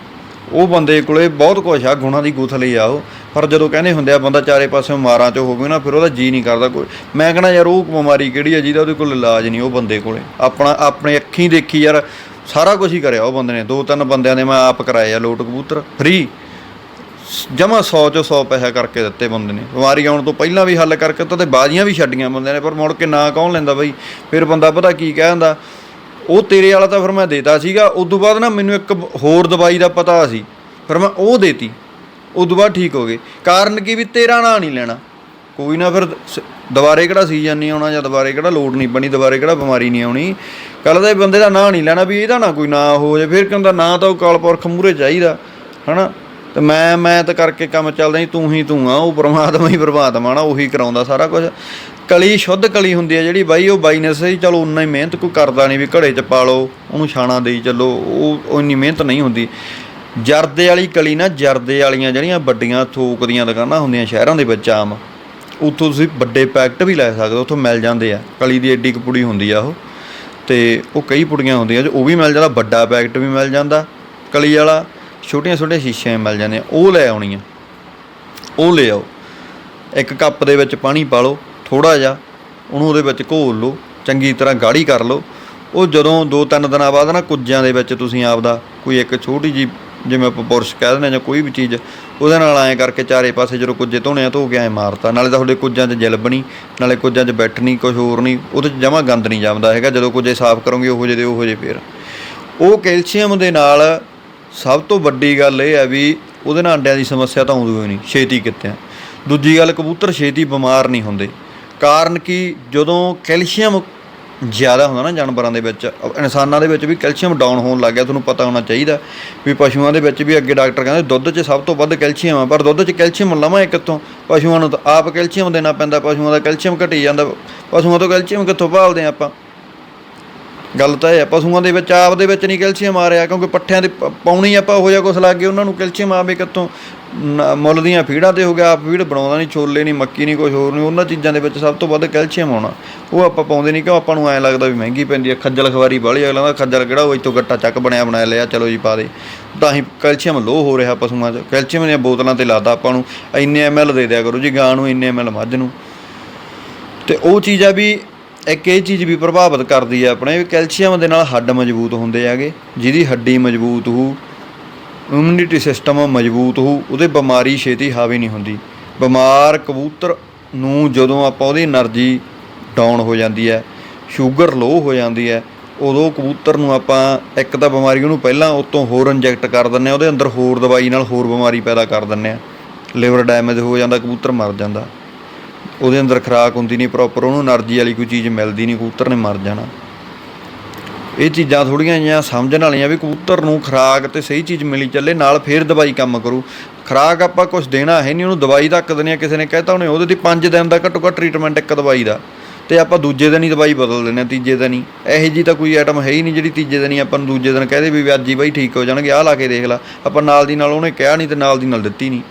ਉਹ ਬੰਦੇ ਕੋਲੇ ਬਹੁਤ ਕੁਛ ਆ, ਗੁਣਾਂ ਦੀ ਗੁਥਲੀ ਆ ਉਹ, ਪਰ ਜਦੋਂ ਕਹਿੰਦੇ ਹੁੰਦੇ ਆ, ਬੰਦਾ ਚਾਰੇ ਪਾਸਿਓਂ ਮਾਰਾਂ ਚ ਹੋਵੇ ਨਾ, ਫਿਰ ਉਹਦਾ ਜੀ ਨਹੀਂ ਕਰਦਾ ਕੋਈ। ਮੈਂ ਕਹਿੰਦਾ ਯਾਰ ਉਹ ਬਿਮਾਰੀ ਕਿਹੜੀ ਆ, ਜਿਹਦਾ ਉਹਦੇ ਕੋਲ ਇਲਾਜ ਨਹੀਂ, ਉਹ ਬੰਦੇ ਕੋਲੇ। ਆਪਣਾ, ਆਪਣੇ ਅੱਖੀਂ ਦੇਖੀ ਯਾਰ, ਸਾਰਾ ਕੁਝ ਹੀ ਕਰਿਆ ਉਹ ਬੰਦੇ ਨੇ, ਦੋ ਤਿੰਨ ਬੰਦਿਆਂ ਦੇ ਮੈਂ ਆਪ ਕਰਾਏ ਆ ਲੋਟ ਕਬੂਤਰ ਫ੍ਰੀ ਜਮਾ 100 ਚੋਂ 100 ਪੈਸਾ ਕਰਕੇ ਦਿੱਤੇ ਬੰਦੇ ਨੇ। ਬਿਮਾਰੀ ਆਉਣ ਤੋਂ ਪਹਿਲਾਂ ਵੀ ਹੱਲ ਕਰਕੇ ਤਾਂ ਤੇ ਬਾਜ਼ੀਆਂ ਵੀ ਛੱਡੀਆਂ ਬੰਦੇ ਨੇ, ਪਰ ਮੁੜ ਕੇ ਨਾ ਕੌਣ ਲੈਂਦਾ ਬਈ? ਫਿਰ ਬੰਦਾ ਪਤਾ ਕੀ ਕਹਿ ਦਿੰਦਾ, ਉਹ ਤੇਰੇ ਵਾਲਾ ਤਾਂ ਫਿਰ ਮੈਂ ਦੇਤਾ ਸੀਗਾ, ਉਸ ਤੋਂ ਬਾਅਦ ਨਾ ਮੈਨੂੰ ਇੱਕ ਹੋਰ ਦਵਾਈ ਦਾ ਪਤਾ ਸੀ, ਫਿਰ ਮੈਂ ਉਹ ਦੇਤੀ, ਉਸ ਤੋਂ ਬਾਅਦ ਠੀਕ ਹੋ ਗਏ। ਕਾਰਨ ਕੀ ਵੀ ਤੇਰਾ ਨਾਂ ਨਹੀਂ ਲੈਣਾ। ਕੋਈ ਨਾ ਫਿਰ ਸ- ਦੁਬਾਰੇ ਕਿਹੜਾ ਸੀਜ਼ਨ ਨਹੀਂ ਆਉਣਾ ਜਾਂ ਦੁਬਾਰੇ ਕਿਹੜਾ ਲੋਡ ਨਹੀਂ ਬਣੀ ਦੁਬਾਰੇ ਕਿਹੜਾ ਬਿਮਾਰੀ ਨਹੀਂ ਆਉਣੀ ਕੱਲ ਦਾ ਇਹ ਬੰਦੇ ਦਾ ਨਾਂ ਨਹੀਂ ਲੈਣਾ ਵੀ ਇਹਦਾ ਨਾ ਕੋਈ ਨਾਂ ਹੋ ਜਾਏ, ਫਿਰ ਕਹਿੰਦਾ ਨਾਂ ਤਾਂ ਉਹ ਕਾਲਪੁਰਖ ਮੂਰੇ ਚਾਹੀਦਾ, ਹਨਾ? ਤੇ ਮੈਂ ਮੈਂ ਤਾਂ ਕਰਕੇ ਕੰਮ ਚੱਲਦਾ ਨਹੀਂ ਤੂੰ ਹੀ ਤੂੰ ਆ, ਉਹ ਪ੍ਰਮਾਤਮਾ ਹੀ ਪ੍ਰਮਾਤਮਾ ਨਾ, ਉਹੀ ਕਰਾਉਂਦਾ ਸਾਰਾ ਕੁਝ ਕਲੀ, ਸ਼ੁੱਧ ਕਲੀ ਹੁੰਦੀ ਹੈ ਜਿਹੜੀ ਬਾਈ, ਉਹ ਬਾਈ ਨੇ ਸਹੀ, ਚਲੋ ਉਨਾ ਹੀ ਮਿਹਨਤ, ਕੋਈ ਕਰਦਾ ਨਹੀਂ ਵੀ ਘੜੇ 'ਚ ਪਾ ਲਓ, ਉਹਨੂੰ ਛਾਣਾ ਦੇਈ ਚੱਲੋ, ਉਹ ਉਨੀ ਮਿਹਨਤ ਨਹੀਂ ਹੁੰਦੀ। ਜਰਦੇ ਵਾਲੀ ਕਲੀ ਨਾ, ਜਰਦੇ ਵਾਲੀਆਂ ਜਿਹੜੀਆਂ ਵੱਡੀਆਂ ਥੋਕ ਦੀਆਂ ਦੁਕਾਨਾਂ ਹੁੰਦੀਆਂ ਸ਼ਹਿਰਾਂ ਦੇ ਵਿੱਚ ਆਮ, ਉੱਥੋਂ ਤੁਸੀਂ ਵੱਡੇ ਪੈਕਟ ਵੀ ਲੈ ਸਕਦੇ ਹੋ, ਉੱਥੋਂ ਮਿਲ ਜਾਂਦੇ ਆ। ਕਲੀ ਦੀ ਐਡੀ ਕੁ ਪੁੜੀ ਹੁੰਦੀ ਆ ਉਹ, ਤੇ ਉਹ ਕਈ ਪੁੜੀਆਂ ਹੁੰਦੀਆਂ ਜੋ ਉਹ ਵੀ ਮਿਲ ਜਾਂਦਾ, ਵੱਡਾ ਪੈਕਟ ਵੀ ਮਿਲ ਜਾਂਦਾ। ਕਲੀ ਵਾਲਾ ਛੋਟੀਆਂ ਛੋਟੀਆਂ ਸ਼ੀਸ਼ੀਆਂ ਮਿਲ ਜਾਂਦੀਆਂ ਉਹ ਲੈ ਆਉਣੀਆਂ ਉਹ ਲੈ ਆਓ। ਇੱਕ ਕੱਪ ਦੇ ਵਿੱਚ ਪਾਣੀ ਪਾ ਲਓ ਥੋੜਾ ਜਿਹਾ। ਉਹਨੂੰ ਉਹਦੇ ਵਿੱਚ ਘੋਲ ਲਓ। ਚੰਗੀ ਤਰ੍ਹਾਂ ਗਾੜੀ ਕਰ ਲਓ। ਉਹ ਜਦੋਂ ਦੋ ਤਿੰਨ ਦਿਨਾਂ ਬਾਅਦ ਨਾ ਕੁੱਜਿਆਂ ਦੇ ਵਿੱਚ ਤੁਸੀਂ ਆਪਦਾ ਕੋਈ ਇੱਕ ਛੋਟੀ ਜੀ ਜਿਵੇਂ ਆਪਾਂ ਬੁਰਸ਼ ਕਹਿ ਦਿੰਦੇ ਹਾਂ ਜਾਂ ਕੋਈ ਵੀ ਚੀਜ਼, ਉਹਦੇ ਨਾਲ ਐਂ ਕਰਕੇ ਚਾਰੇ ਪਾਸੇ ਜਦੋਂ ਕੁੱਜੇ ਧੋਣੇ ਆ ਧੋ ਕੇ ਐਂ ਮਾਰਤਾ। ਨਾਲੇ ਤਾਂ ਤੁਹਾਡੇ ਕੁੱਜਿਆਂ 'ਚ ਜਲ ਬਣੀ ਨਾਲੇ ਕੁੱਜਿਆਂ 'ਚ ਬੈਠ ਨਹੀਂ ਕੁਝ ਹੋਰ ਨਹੀਂ। ਉਹਦੇ 'ਚ ਜਮਾ ਗੰਦ ਨਹੀਂ ਜੰਮਦਾ ਹੈਗਾ। ਜਦੋਂ ਕੁੱਜੇ ਸਾਫ਼ ਕਰੋਗੇ, ਉਹੋ ਜਿਹੇ ਦੇ ਉਹੋ ਜਿਹੇ ਫੇਰ। ਉਹ ਕੈਲਸ਼ੀਅਮ ਦੇ ਨਾਲ ਸਭ ਤੋਂ ਵੱਡੀ ਗੱਲ ਇਹ ਹੈ ਵੀ ਉਹਦੇ ਨਾਲ ਅੰਡਿਆਂ ਦੀ ਸਮੱਸਿਆ ਤਾਂ ਆਉਂਦੀ ਹੋਈ ਨਹੀਂ, ਛੇਤੀ ਕਿਤੇ ਦੂਜੀ ਗੱਲ, ਕਬੂਤਰ ਛੇਤੀ ਬਿਮਾਰ ਨਹੀਂ ਹੁੰਦੇ। ਕਾਰਨ ਕਿ? ਜਦੋਂ ਕੈਲਸ਼ੀਅਮ ਜ਼ਿਆਦਾ ਹੁੰਦਾ ਨਾ ਜਾਨਵਰਾਂ ਦੇ ਵਿੱਚ, ਇਨਸਾਨਾਂ ਦੇ ਵਿੱਚ ਵੀ ਕੈਲਸ਼ੀਅਮ ਡਾਊਨ ਹੋਣ ਲੱਗ ਗਿਆ, ਤੁਹਾਨੂੰ ਪਤਾ ਹੋਣਾ ਚਾਹੀਦਾ ਵੀ ਪਸ਼ੂਆਂ ਦੇ ਵਿੱਚ ਵੀ ਅੱਗੇ ਡਾਕਟਰ ਕਹਿੰਦੇ ਦੁੱਧ 'ਚ ਸਭ ਤੋਂ ਵੱਧ ਕੈਲਸ਼ੀਅਮ ਆ, ਪਰ ਦੁੱਧ 'ਚ ਕੈਲਸ਼ੀਅਮ ਲਵਾਂ ਕਿੱਥੋਂ? ਪਸ਼ੂਆਂ ਨੂੰ ਤਾਂ ਆਪ ਕੈਲਸ਼ੀਅਮ ਦੇਣਾ ਪੈਂਦਾ, ਪਸ਼ੂਆਂ ਦਾ ਕੈਲਸ਼ੀਅਮ ਘਟੀ ਜਾਂਦਾ, ਪਸ਼ੂਆਂ ਤੋਂ ਕੈਲਸ਼ੀਅਮ ਕਿੱਥੋਂ ਭਾਲਦੇ ਆ ਆਪਾਂ? ਗੱਲ ਤਾਂ ਇਹ ਹੈ ਪਸ਼ੂਆਂ ਦੇ ਵਿੱਚ, ਆਪ ਦੇ ਵਿੱਚ ਨਹੀਂ ਕੈਲਸ਼ੀਅਮ ਆ ਰਿਹਾ, ਕਿਉਂਕਿ ਪੱਠਿਆਂ ਦੇ ਪ- ਪਾਉਣੀ ਆਪਾਂ ਹੋ ਜਾ ਕੁਛ ਲੱਗ ਗਏ ਉਹਨਾਂ ਨੂੰ ਕੈਲਸ਼ੀਅਮ ਆਵੇ ਕਿੱਥੋਂ? ਨ- ਮੁੱਲ ਦੀਆਂ ਫੀੜਾਂ ਤੇ ਹੋ ਗਿਆ, ਆਪ ਫੀੜ ਬਣਾਉਂਦਾ ਨਹੀਂ, ਛੋਲੇ ਨਹੀਂ, ਮੱਕੀ ਨਹੀਂ ਕੁਝ ਹੋਰ ਨਹੀਂ, ਉਹਨਾਂ ਚੀਜ਼ਾਂ ਦੇ ਵਿੱਚ ਸਭ ਤੋਂ ਵੱਧ ਕੈਲਸ਼ੀਅਮ ਆਉਣਾ। ਉਹ ਆਪਾਂ ਪਾਉਂਦੇ ਨਹੀਂ, ਕਿਉਂ? ਆਪਾਂ ਨੂੰ ਐਂ ਲੱਗਦਾ ਵੀ ਮਹਿੰਗੀ ਪੈਂਦੀ ਹੈ ਖੱਜਲ ਖਵਾਰੀ ਬਾਹਲੀ ਅਗਲਾ ਦਾ ਖੱਜਲ ਕਿਹੜਾ, ਉਹ ਇੱਥੋਂ ਗੱਟਾ ਚੱਕ ਬਣਿਆ ਬਣਾ ਲਿਆ, ਚਲੋ ਜੀ, ਪਾ ਦੇ। ਤਾਂ ਹੀ ਕੈਲਸ਼ੀਅਮ ਲੋ ਹੋ ਰਿਹਾ ਪਸ਼ੂਆਂ 'ਚ। ਕੈਲਸ਼ੀਅਮ ਦੀਆਂ ਬੋਤਲਾਂ ਤੇ ਲਾਦਾ ਆਪਾਂ ਨੂੰ, ਇੰਨੇ ਐਮਐਲ ਦੇ ਦਿਆ ਕਰੋ ਜੀ, ਗਾਂ ਨੂੰ ਇੰਨੇ ਐਮਐਲ ਮੱਝ ਨੂੰ। ਤੇ ਉਹ ਚੀਜ਼ ਆ ਵੀ ਇੱਕ ਇਹ ਚੀਜ਼ ਵੀ ਪ੍ਰਭਾਵਿਤ ਕਰਦੀ ਹੈ ਆਪਣੇ ਵੀ ਕੈਲਸ਼ੀਅਮ ਦੇ ਨਾਲ ਹੱਡ ਮਜ਼ਬੂਤ ਹੁੰਦੇ ਆਗੇ, ਜਿਹਦੀ ਹੱਡੀ ਮਜ਼ਬੂਤ ਹੋ ਇਮਿਊਨਿਟੀ ਸਿਸਟਮ ਮਜ਼ਬੂਤ ਹੋ ਉਹਦੇ ਬਿਮਾਰੀ ਛੇਤੀ ਹਾਵੀ ਨਹੀਂ ਹੁੰਦੀ। ਬਿਮਾਰ ਕਬੂਤਰ ਨੂੰ ਜਦੋਂ ਆਪਾਂ ਉਹਦੀ એનર્ਜੀ ਡਾਊਨ ਹੋ ਜਾਂਦੀ ਹੈ ਸ਼ੂਗਰ ਲੋ ਹੋ ਜਾਂਦੀ ਹੈ, ਉਦੋਂ ਕਬੂਤਰ ਨੂੰ ਆਪਾਂ ਇੱਕ ਤਾਂ ਬਿਮਾਰੀ ਉਹਨੂੰ ਪਹਿਲਾਂ ਉਤੋਂ ਹੋਰ ਇੰਜੈਕਟ ਕਰ ਦਿੰਨੇ ਆ ਉਹਦੇ ਅੰਦਰ ਹੋਰ ਦਵਾਈ ਨਾਲ ਹੋਰ ਬਿਮਾਰੀ ਪੈਦਾ ਕਰ ਦਿੰਨੇ ਆ ਲਿਵਰ ਡੈਮੇਜ ਹੋ ਜਾਂਦਾ, ਕਬੂਤਰ ਮਰ ਜਾਂਦਾ। ਉਹਦੇ ਅੰਦਰ ਖਰਾਕ ਹੁੰਦੀ ਨਹੀਂ ਪ੍ਰੋਪਰ ਉਹਨੂੰ એનર્ਜੀ ਵਾਲੀ ਕੋਈ ਚੀਜ਼ ਮਿਲਦੀ ਨਹੀਂ, ਕਬੂਤਰ ਨੇ ਮਰ ਜਾਣਾ। ਇਹ ਚੀਜ਼ਾਂ ਥੋੜੀਆਂ ਜਿਹੀਆਂ ਸਮਝਣ ਵਾਲੀਆਂ ਵੀ ਕਬੂਤਰ ਨੂੰ ਖਰਾਕ ਤੇ ਸਹੀ ਚੀਜ਼ ਮਿਲੀ ਚੱਲੇ, ਨਾਲ ਫੇਰ ਦਵਾਈ ਕੰਮ ਕਰੂ। ਖਰਾਕ ਆਪਾਂ ਕੁਝ ਦੇਣਾ ਹੈ ਨਹੀਂ, ਉਹਨੂੰ ਦਵਾਈ ਤੱਕ ਦੇਣੀ ਆ ਕਿਸੇ ਨੇ ਕਹਿਤਾ ਉਹਨੇ, ਉਹਦੇ ਦੀ 5 ਦਿਨ ਦਾ ਘੱਟੋ ਘੱਟ ਟ੍ਰੀਟਮੈਂਟ ਇੱਕ ਦਵਾਈ ਦਾ। ਤੇ ਆਪਾਂ ਦੂਜੇ ਦਿਨ ਹੀ ਦਵਾਈ ਬਦਲ ਦਿੰਦੇ ਆ ਤੀਜੇ ਦਿਨ ਹੀ। ਇਹੋ ਜੀ ਤਾਂ ਕੋਈ ਆਈਟਮ ਹੈ ਹੀ ਨਹੀਂ ਜਿਹੜੀ ਤੀਜੇ ਦਿਨ ਹੀ ਆਪਾਂ ਨੂੰ ਦੂਜੇ ਦਿਨ ਕਹਦੇ ਵੀ ਅੱਜ ਹੀ ਬਾਈ ਠੀਕ ਹੋ ਜਾਣਗੇ, ਆਹ ਲਾ ਕੇ ਦੇਖ ਲਾ। ਆਪਾਂ ਨਾਲ ਦੀ ਨਾਲ ਉਹਨੇ ਕਿਹਾ ਨਹੀਂ ਤੇ ਨਾਲ ਦੀ ਨਾਲ ਦਿੱਤੀ ਨਹੀਂ।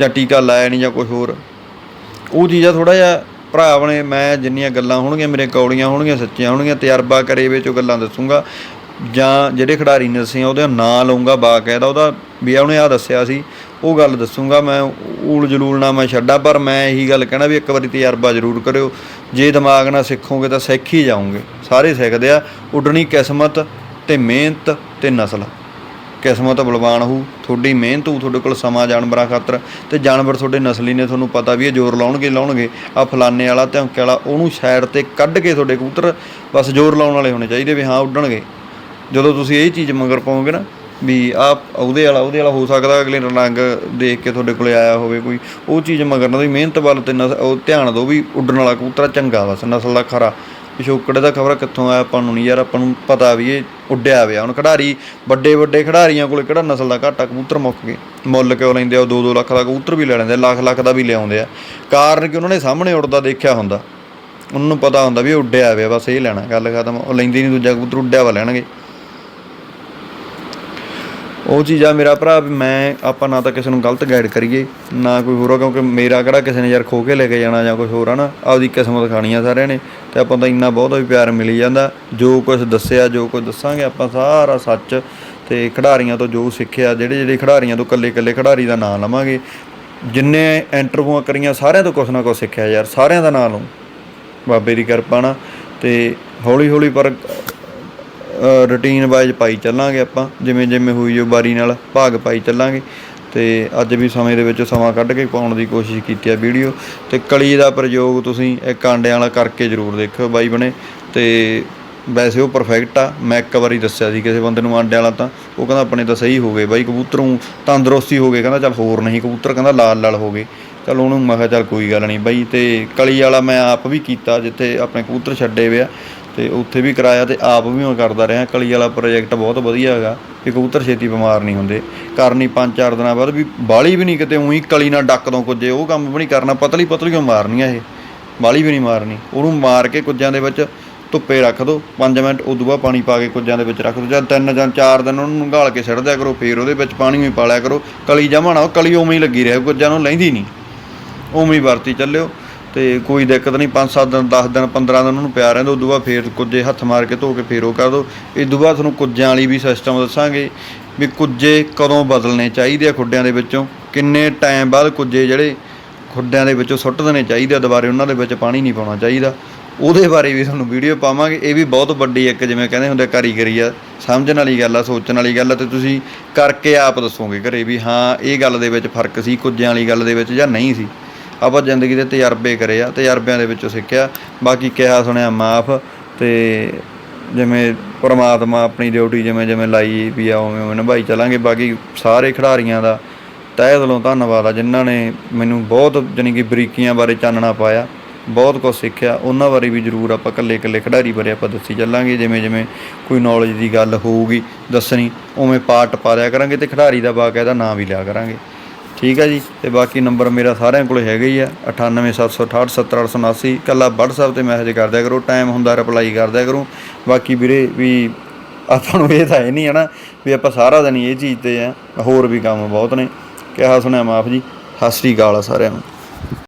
ਜਾਂ ਟੀਕਾ ਲਾਇਆ ਨਹੀਂ ਜਾਂ ਕੋਈ ਹੋਰ। ਉਹ ਚੀਜ਼ਾਂ ਥੋੜਾ ਜਿਹਾ ਭਰਾ ਆਪਣੇ ਮੈਂ ਜਿੰਨੀਆਂ ਗੱਲਾਂ ਹੋਣਗੀਆਂ, ਮੇਰੇ ਕੌੜੀਆਂ ਹੋਣਗੀਆਂ, ਸੱਚੀਆਂ ਹੋਣਗੀਆਂ, ਤਜਰਬਾ ਕਰੇ ਵਿੱਚ ਉਹ ਗੱਲਾਂ ਦੱਸੂਗਾ। ਜਾਂ ਜਿਹੜੇ ਖਿਡਾਰੀ ਨੇ ਦੱਸੀਆਂ, ਉਹਦਾ ਨਾਂ ਲਊਂਗਾ, ਬਾਕਾਇਦਾ ਉਹਦਾ, ਵੀ ਉਹਨੇ ਆ ਦੱਸਿਆ ਸੀ, ਉਹ ਗੱਲ ਦੱਸੂਗਾ, ਮੈਂ ਊਲ ਜਲੂਲ ਨਾ ਮੈਂ ਛੱਡਾ, ਪਰ ਮੈਂ ਇਹੀ ਗੱਲ ਕਹਿਣਾ ਵੀ ਇੱਕ ਵਾਰੀ ਤਜਰਬਾ ਜ਼ਰੂਰ ਕਰਿਓ। ਜੇ ਦਿਮਾਗ ਨਾਲ ਸਿੱਖੋਗੇ ਤਾਂ ਸਿੱਖ ਹੀ ਜਾਓਗੇ। ਸਾਰੇ ਸਿੱਖਦੇ ਆ, ਉੱਡਣੀ ਕਿਸਮਤ ਤੇ ਮਿਹਨਤ ਤੇ ਨਸਲ। ਕਿਸਮਤ ਬਲਵਾਨ ਹੋਊ, ਤੁਹਾਡੀ ਮਿਹਨਤ ਹੋਊ, ਤੁਹਾਡੇ ਕੋਲ ਸਮਾਂ ਜਾਨਵਰਾਂ ਖਾਤਰ, ਤੇ ਜਾਨਵਰ ਤੁਹਾਡੇ ਨਸਲੀ ਨੇ ਤੁਹਾਨੂੰ ਪਤਾ ਵੀ ਇਹ ਜ਼ੋਰ ਲਾਉਣਗੇ ਲਾਉਣਗੇ। ਆ ਫਲਾਨੇ ਵਾਲਾ, ਧੌਂਕੇ ਵਾਲਾ, ਉਹਨੂੰ ਸਾਈਡ ਤੇ ਕੱਢ ਕੇ ਤੁਹਾਡੇ ਕਬੂਤਰ ਬਸ ਜ਼ੋਰ ਲਾਉਣ ਵਾਲੇ ਹੋਣੇ ਚਾਹੀਦੇ ਵੀ ਹਾਂ, ਉੱਡਣਗੇ। ਜਦੋਂ ਤੁਸੀਂ ਇਹ ਚੀਜ਼ ਮਗਰ ਪਾਓਗੇ ਨਾ ਵੀ ਆ ਉਹਦੇ ਵਾਲਾ ਉਹਦੇ ਵਾਲਾ ਹੋ ਸਕਦਾ ਅਗਲੇ ਰੰਗ ਦੇਖ ਕੇ ਤੁਹਾਡੇ ਕੋਲੇ ਆਇਆ ਹੋਵੇ ਕੋਈ, ਉਹ ਚੀਜ਼ ਮਗਰ ਨਾ ਵੀ ਮਿਹਨਤ ਵੱਲ ਤੇ ਨਸ- ਉਹ ਧਿਆਨ ਦਿਓ ਵੀ ਉੱਡਣ ਵਾਲਾ ਕਬੂਤਰ ਚੰਗਾ ਬਸ, ਨਸਲ ਦਾ ਖਰਾ। ਪਿਛੋਕੜੇ ਦਾ ਖਬਰ ਕਿੱਥੋਂ ਆਇਆ ਆਪਾਂ ਨੂੰ ਨਹੀਂ ਯਾਰ, ਆਪਾਂ ਨੂੰ ਪਤਾ ਵੀ ਇਹ ਉੱਡਿਆ ਹੋਇਆ ਹੁਣ ਖਿਡਾਰੀ, ਵੱਡੇ ਵੱਡੇ ਖਿਡਾਰੀਆਂ ਕੋਲੇ ਕਿਹੜਾ ਨਸਲ ਦਾ ਘਾਟਾ ਕਬੂਤਰ ਮੁੱਕ ਗਏ? ਮੁੱਲ ਕਿਉਂ ਲੈਂਦੇ ਆ? ਉਹ 2-2 ਲੱਖ ਦਾ ਕਬੂਤਰ ਵੀ ਲੈ ਲੈਂਦੇ ਆ, ਲੱਖ ਲੱਖ ਦਾ ਵੀ ਲਿਆਉਂਦੇ ਆ। ਕਾਰਨ ਕਿ ਉਹਨਾਂ ਨੇ ਸਾਹਮਣੇ ਉੱਡਦਾ ਦੇਖਿਆ ਹੁੰਦਾ। ਉਹਨਾਂ ਨੂੰ ਪਤਾ ਹੁੰਦਾ ਵੀ ਉੱਡਿਆ ਹੋਇਆ ਬਸ ਇਹ ਲੈਣਾ, ਗੱਲ ਖਤਮ। ਉਹ ਲੈਂਦੇ ਨਹੀਂ, ਦੂਜਾ ਕਬੂਤਰ ਉੱਡਿਆ ਵਾ, ਲੈਣਗੇ। ਉਹ ਚੀਜ਼ ਆ ਮੇਰਾ ਭਰਾ ਵੀ ਮੈਂ, ਆਪਾਂ ਨਾ ਤਾਂ ਕਿਸੇ ਨੂੰ ਗਲਤ ਗਾਈਡ ਕਰੀਏ, ਨਾ ਕੋਈ ਹੋਰ ਕਿਉਂਕਿ ਮੇਰਾ ਕਿਹੜਾ ਕਿਸੇ ਨੇ ਯਾਰ ਖੋ ਕੇ ਲੈ ਕੇ ਜਾਣਾ ਜਾਂ ਕੁਝ ਹੋਰ ਆ ਨਾ, ਆਪਦੀ ਕਿਸਮਤ ਖਾਣੀ ਆ ਸਾਰਿਆਂ ਨੇ, ਤੇ ਆਪਾਂ ਤਾਂ ਇੰਨਾ ਬਹੁਤ ਵੀ ਪਿਆਰ ਮਿਲੀ ਜਾਂਦਾ, ਜੋ ਕੁਝ ਦੱਸਿਆ, ਜੋ ਕੁਝ ਦੱਸਾਂਗੇ, ਆਪਾਂ ਸਾਰਾ ਸੱਚ ਤੇ ਖਿਡਾਰੀਆਂ ਤੋਂ ਜੋ ਸਿੱਖਿਆ, ਜਿਹੜੇ ਜਿਹੜੇ ਖਿਡਾਰੀਆਂ ਤੋਂ ਕੱਲੇ ਕੱਲੇ ਖਿਡਾਰੀ ਦਾ ਨਾਮ ਲਵਾਂਗੇ, ਜਿੰਨੇ ਇੰਟਰਵਿਊਆਂ ਕਰੀਆਂ, ਸਾਰਿਆਂ ਤੋਂ ਕੁਝ ਨਾ ਕੁਝ ਸਿੱਖਿਆ ਯਾਰ, ਸਾਰਿਆਂ ਦਾ ਨਾਮ ਲਵਾਂ ਬਾਬੇ ਦੀ ਕਿਰਪਾ ਨਾਲ, ਤੇ ਹੌਲੀ ਹੌਲੀ ਪਰ ਰੂਟੀਨ ਵਾਈਜ਼ ਪਾਈ ਚੱਲਾਂਗੇ ਆਪਾਂ, ਜਿਵੇਂ ਜਿਵੇਂ ਹੋਈ ਜੋ ਬਾਰੀ ਨਾਲ ਭਾਗ ਪਾਈ ਚੱਲਾਂਗੇ। ਤੇ ਅੱਜ ਵੀ ਸਮੇਂ ਦੇ ਵਿੱਚ ਸਮਾਂ ਕੱਢ ਕੇ ਪਾਉਣ ਦੀ ਕੋਸ਼ਿਸ਼ ਕੀਤੀ ਆ ਵੀਡੀਓ। ਤੇ ਕਲੀ ਦਾ ਪ੍ਰਯੋਗ ਤੁਸੀਂ ਇੱਕ ਆਂਡਿਆਂ ਵਾਲਾ ਕਰਕੇ ਜ਼ਰੂਰ ਦੇਖਿਓ ਬਾਈ ਬਣੇ। ਤੇ ਵੈਸੇ ਉਹ ਪਰਫੈਕਟ ਆ, ਮੈਂ ਇੱਕ ਵਾਰੀ ਦੱਸਿਆ ਸੀ ਕਿਸੇ ਬੰਦੇ ਨੂੰ ਆਂਡਿਆਂ ਵਾਲਾ ਤਾਂ, ਉਹ ਕਹਿੰਦਾ ਆਪਣੇ ਤਾਂ ਸਹੀ ਹੋ ਗਏ ਬਾਈ, ਕਬੂਤਰੋਂ ਤੰਦਰੁਸਤੀ ਹੋ ਗਏ, ਕਹਿੰਦਾ ਚੱਲ ਹੋਰ ਨਹੀਂ, ਕਬੂਤਰ ਕਹਿੰਦਾ ਲਾਲ ਲਾਲ ਹੋ ਗਏ। ਚਲ ਉਹਨੂੰ ਮੈਂ ਕਿਹਾ ਚੱਲ ਕੋਈ ਗੱਲ ਨਹੀਂ ਬਾਈ, ਤੇ ਕਲੀ ਵਾਲਾ ਮੈਂ ਆਪ ਵੀ ਕੀਤਾ, ਜਿੱਥੇ ਆਪਣੇ ਕਬੂਤਰ ਛੱਡੇ ਵੇ ਆ। ਤੇ ਉੱਥੇ ਵੀ ਕਰਾਇਆ ਤੇ ਆਪ ਵੀ ਮੈਂ ਕਰਦਾ ਰਿਹਾ। ਕਲੀ ਵਾਲਾ ਪ੍ਰੋਜੈਕਟ ਬਹੁਤ ਵਧੀਆ ਹੈਗਾ ਕਿ ਕਬੂਤਰ ਛੇਤੀ ਬਿਮਾਰ ਨਹੀਂ ਹੁੰਦੇ। ਕਰਨੀ ਪੰਜ ਚਾਰ ਦਿਨਾਂ ਬਾਅਦ ਵੀ ਬਾਲੀ ਵੀ ਨਹੀਂ ਕਿਤੇ ਉਹੀ ਕਲੀ ਨਾਲ ਡੱਕ ਦੋ ਕੁੱਜੇ, ਉਹ ਕੰਮ ਵੀ ਨਹੀਂ ਕਰਨਾ, ਪਤਲੀ ਪਤਲੀਆਂ ਮਾਰਨੀਆਂ ਇਹ? ਬਾਲੀ ਵੀ ਨਹੀਂ ਮਾਰਨੀ। ਉਹਨੂੰ ਮਾਰ ਕੇ ਕੁੱਜਿਆਂ ਦੇ ਵਿੱਚ ਧੁੱਪੇ ਰੱਖ ਦਿਓ 5 ਮਿੰਟ ਉਦੋਂ ਬਾਅਦ ਪਾਣੀ ਪਾ ਕੇ ਕੁੱਜਿਆਂ ਦੇ ਵਿੱਚ ਰੱਖ ਦਿਓ ਜਾਂ ਤਿੰਨ ਜਾਂ ਚਾਰ ਦਿਨ ਉਹਨੂੰ ਨਗਾਲ ਕੇ ਛੱਡ ਦਿਆ ਕਰੋ, ਫੇਰ ਉਹਦੇ ਵਿੱਚ ਪਾਣੀ ਵੀ ਪਾ ਲਿਆ ਕਰੋ। ਕਲੀ ਜਮਾਣਾ ਉਹ ਕਲੀ ਉਵੇਂ ਹੀ ਲੱਗੀ ਰਹੇ, ਕੁੱਜਿਆਂ ਨੂੰ ਲੈਂਦੀ ਨਹੀਂ। ਉਵੇਂ ਹੀ ਵਰਤੀ ਚੱਲਿਓ। ਤੇ ਕੋਈ ਦਿੱਕਤ ਨਹੀਂ 5-7 ਦਿਨ 10 ਦਿਨ 15 ਦਿਨ ਉਹਨੂੰ ਪਿਆ ਰਹਿੰਦਾ ਉਦੋਂ ਬਾਅਦ ਫੇਰ ਕੁੱਜੇ ਹੱਥ ਮਾਰ ਕੇ ਧੋ ਕੇ ਫੇਰ ਉਹ ਕਰ ਦਿਓ ਇਹ ਤੋਂ ਬਾਅਦ ਤੁਹਾਨੂੰ ਕੁੱਜਿਆਂ ਵਾਲੀ ਵੀ ਸਿਸਟਮ ਦੱਸਾਂਗੇ ਵੀ ਕੁੱਜੇ ਕਦੋਂ ਬਦਲਣੇ ਚਾਹੀਦੇ ਆ ਖੁੱਡਿਆਂ ਦੇ ਵਿੱਚੋਂ ਕਿੰਨੇ ਟਾਈਮ ਬਾਅਦ ਕੁੱਜੇ ਜਿਹੜੇ ਖੁੱਡਿਆਂ ਦੇ ਵਿੱਚੋਂ ਸੁੱਟ ਦੇਣੇ ਚਾਹੀਦੇ ਆ ਦੁਬਾਰੇ ਉਹਨਾਂ ਦੇ ਵਿੱਚ ਪਾਣੀ ਨਹੀਂ ਪਾਉਣਾ ਚਾਹੀਦਾ। ਉਹਦੇ ਬਾਰੇ ਵੀ ਤੁਹਾਨੂੰ ਵੀਡੀਓ ਪਾਵਾਂਗੇ ਇਹ ਵੀ ਬਹੁਤ ਵੱਡੀ ਇੱਕ ਜਿਵੇਂ ਕਹਿੰਦੇ ਹੁੰਦੇ ਆ, ਕਾਰੀਗਰੀ ਆ ਸਮਝਣ ਵਾਲੀ ਗੱਲ ਆ ਸੋਚਣ ਵਾਲੀ ਗੱਲ ਆ ਤੇ ਤੁਸੀਂ ਕਰਕੇ ਆਪ ਦੱਸੋਗੇ ਘਰੇ ਵੀ ਹਾਂ ਇਹ ਗੱਲ ਦੇ ਵਿੱਚ ਫ਼ਰਕ ਸੀ ਕੁੱਜਿਆਂ ਵਾਲੀ ਗੱਲ ਦੇ ਵਿੱਚ ਜਾਂ ਨਹੀਂ ਸੀ। ਆਪਾਂ ਜ਼ਿੰਦਗੀ ਦੇ ਤਜਰਬੇ ਕਰੇ ਆ, ਤਜਰਬਿਆਂ ਦੇ ਵਿੱਚੋਂ ਸਿੱਖਿਆ। ਬਾਕੀ ਕਿਹਾ, ਸੁਣਿਆ, ਮਾਫ ਤੇ ਜਿਵੇਂ ਪਰਮਾਤਮਾ ਆਪਣੀ ਡਿਊਟੀ ਜਿਵੇਂ ਜਿਵੇਂ ਲਾਈ ਵੀ ਆ, ਉਵੇਂ ਉਵੇਂ ਨਿਭਾਈ ਚੱਲਾਂਗੇ। ਬਾਕੀ ਸਾਰੇ ਖਿਡਾਰੀਆਂ ਦਾ ਤਹਿ ਦਿਲੋਂ ਧੰਨਵਾਦ ਆ, ਜਿਨ੍ਹਾਂ ਨੇ ਮੈਨੂੰ ਬਹੁਤ ਜਾਣੀ ਕਿ ਬਰੀਕੀਆਂ ਬਾਰੇ ਚਾਨਣਾ ਪਾਇਆ, ਬਹੁਤ ਕੁਝ ਸਿੱਖਿਆ। ਉਹਨਾਂ ਬਾਰੇ ਵੀ ਜ਼ਰੂਰ ਆਪਾਂ ਇਕੱਲੇ ਇਕੱਲੇ ਖਿਡਾਰੀ ਬਾਰੇ ਆਪਾਂ ਦੱਸੀ ਚੱਲਾਂਗੇ, ਜਿਵੇਂ ਜਿਵੇਂ ਕੋਈ ਨੌਲੇਜ ਦੀ ਗੱਲ ਹੋਊਗੀ ਦੱਸਣੀ, ਉਵੇਂ ਪਾਰਟ ਪਾ ਦਿਆ ਕਰਾਂਗੇ ਤੇ ਖਿਡਾਰੀ ਦਾ ਬਾਕਾਇਦਾ ਨਾਂ ਵੀ ਲਿਆ ਕਰਾਂਗੇ। ਠੀਕ ਹੈ ਜੀ, ਤੇ ਬਾਕੀ ਨੰਬਰ ਮੇਰਾ ਸਾਰਿਆਂ ਕੋਲ ਹੈਗਾ ਹੀ ਆ 9876870879 ਕੱਲਾ WhatsApp ਤੇ ਮੈਸੇਜ ਕਰ ਦਿਆ ਕਰੋ ਟਾਈਮ ਹੁੰਦਾ ਰਿਪਲਾਈ ਕਰ ਦਿਆ ਕਰੋ। ਬਾਕੀ ਵੀਰੇ ਵੀ ਆਪਾਂ ਨੂੰ ਇਹ ਤਾਂ ਹੈ ਨਹੀਂ ਹਨਾ, ਵੀ ਆਪਾਂ ਸਾਰਾ ਦਿਨ ਇਹ ਚੀਜ਼ ਤੇ ਆ, ਹੋਰ ਵੀ ਕੰਮ ਬਹੁਤ ਨੇ। ਕਿਹਾ ਸੁਣਿਆ ਮਾਫ ਜੀ, ਸਤਿ ਸ੍ਰੀ ਅਕਾਲ ਸਾਰਿਆਂ ਨੂੰ।